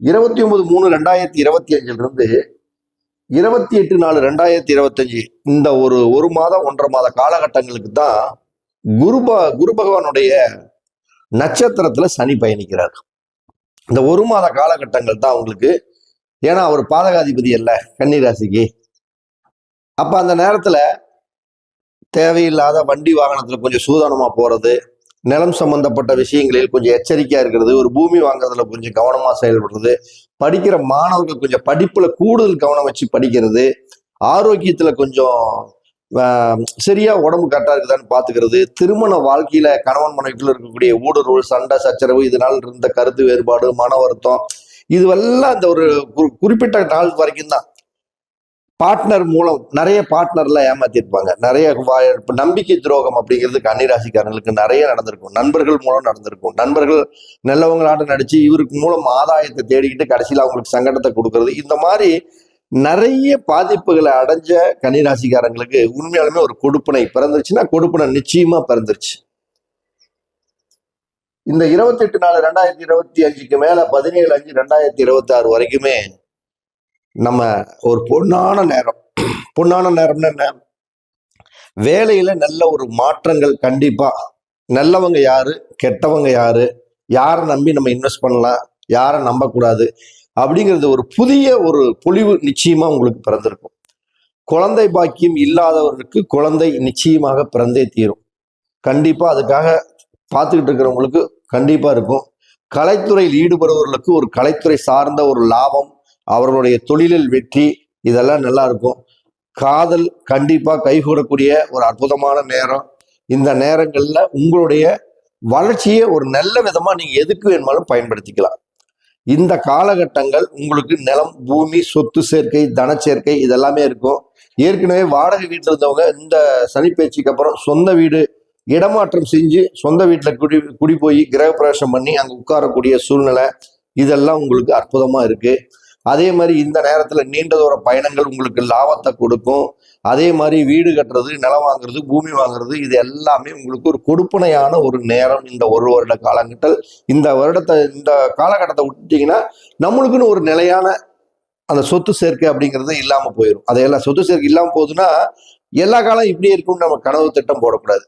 இருபத்தி ஒன்பது மூணு ரெண்டாயிரத்தி இருபத்தி அஞ்சிலிருந்து இருபத்தி எட்டு நாலு ரெண்டாயிரத்தி இருபத்தஞ்சு இந்த ஒரு ஒரு மாதம் ஒன்றரை மாத காலகட்டங்களுக்கு தான் குரு குரு பகவானுடைய நட்சத்திரத்துல சனி பயணிக்கிறார். இந்த ஒரு மாத காலகட்டங்கள் தான் உங்களுக்கு ஏன்னா அவர் பாதகாதிபதி அல்ல கன்னிராசிக்கு. அப்ப அந்த நேரத்துல தேவையில்லாத வண்டி வாகனத்துல கொஞ்சம் சூதானமா போறது நிலம் சம்பந்தப்பட்ட விஷயங்களில் கொஞ்சம் எச்சரிக்கையா இருக்கிறது ஒரு பூமி வாங்குறதுல கொஞ்சம் கவனமா செயல்படுறது படிக்கிற மாணவர்கள் கொஞ்சம் படிப்புல கூடுதல் கவனம் வச்சு படிக்கிறது ஆரோக்கியத்துல கொஞ்சம் சரியா உடம்பு கரெக்டா இருக்குதான்னு பாத்துக்கிறது திருமண வாழ்க்கையில கணவன் மனைவிக்குள்ள இருக்கக்கூடிய ஊடுருவல் சண்டை சச்சரவு இதனால் இருந்த கருத்து வேறுபாடு மன வருத்தம் இதுவெல்லாம் அந்த ஒரு குறிப்பிட்ட நாள் வரைக்கும் தான் பார்ட்னர் மூலம் நிறைய பார்ட்னர்ல ஏமாத்திருப்பாங்க. நிறைய நம்பிக்கை துரோகம் அப்படிங்கிறது கன்னிராசிக்காரங்களுக்கு நிறைய நடந்திருக்கும். நண்பர்கள் மூலம் நடந்திருக்கும். நண்பர்கள் நல்லவங்களாட்ட நடிச்சு இவருக்கு மூலம் ஆதாயத்தை தேடிக்கிட்டு கடைசியில் அவங்களுக்கு சங்கடத்தை கொடுக்கறது. இந்த மாதிரி நிறைய பாதிப்புகளை அடைஞ்ச கன்னிராசிக்காரங்களுக்கு உண்மையாலுமே ஒரு கொடுப்பனை பிறந்துருச்சுன்னா கொடுப்பனை நிச்சயமா பிறந்துருச்சு. இந்த இருபத்தெட்டு நாலு ரெண்டாயிரத்தி இருபத்தி அஞ்சுக்கு மேல பதினேழு அஞ்சு ரெண்டாயிரத்தி இருபத்தி ஆறு வரைக்குமே நம்ம ஒரு பொன்னான நேரம். பொன்னான நேரம்னா என்ன? வேலையில நல்ல ஒரு மாற்றங்கள் கண்டிப்பா. நல்லவங்க யாரு? கெட்டவங்க யாரு? யாரை நம்பி நம்ம இன்வெஸ்ட் பண்ணலாம்? யாரை நம்பக்கூடாது? அப்படிங்கிறது ஒரு புதிய ஒரு பொழிவு நிச்சயமா உங்களுக்கு பிறந்திருக்கும். குழந்தை பாக்கியம் இல்லாதவர்களுக்கு குழந்தை நிச்சயமாக பிறந்தே தீரும். கண்டிப்பா அதுக்காக பார்த்துக்கிட்டு இருக்கிறவங்களுக்கு கண்டிப்பா இருக்கும். கலைத்துறையில் ஈடுபடுபவர்களுக்கு ஒரு கலைத்துறை சார்ந்த ஒரு லாபம் அவர்களுடைய தொழிலில் வெற்றி இதெல்லாம் நல்லா இருக்கும் காதல் கண்டிப்பாக கைகூடக்கூடிய ஒரு அற்புதமான நேரம். இந்த நேரங்களில் உங்களுடைய வளர்ச்சியை ஒரு நல்ல விதமாக நீங்கள் எதுக்கு வேணுமாலும் பயன்படுத்திக்கலாம். இந்த காலகட்டங்கள் உங்களுக்கு நிலம் பூமி சொத்து சேர்க்கை தனச்சேர்க்கை இதெல்லாமே இருக்கும். ஏற்கனவே வாடகை வீட்டில் இருந்தவங்க இந்த சனிப்பயிற்சிக்கு அப்புறம் சொந்த வீடு இடமாற்றம் செஞ்சு சொந்த வீட்டில் குடி குடி போய் கிரகப்பிரவேசம் பண்ணி அங்கே உட்காரக்கூடிய சூழ்நிலை இதெல்லாம் உங்களுக்கு அற்புதமாக இருக்குது அதே மாதிரி இந்த நேரத்தில் நீண்ட தூர பயணங்கள் உங்களுக்கு லாபத்தை கொடுக்கும். அதே மாதிரி வீடு கட்டுறது நிலம் வாங்குறது பூமி வாங்குறது இது எல்லாமே உங்களுக்கு ஒரு கொடுப்பனையான ஒரு நேரம் இந்த ஒரு வருட காலகட்டல் இந்த வருடத்தை இந்த காலகட்டத்தை விட்டுட்டீங்கன்னா நம்மளுக்குன்னு ஒரு நிலையான அந்த சொத்து சேர்க்கை அப்படிங்கிறது இல்லாமல் போயிடும் அதையெல்லாம் சொத்து சேர்க்கை இல்லாமல் போகுதுன்னா எல்லா காலம் இப்படியே இருக்கும்னு நம்ம கனவு திட்டம் போடக்கூடாது.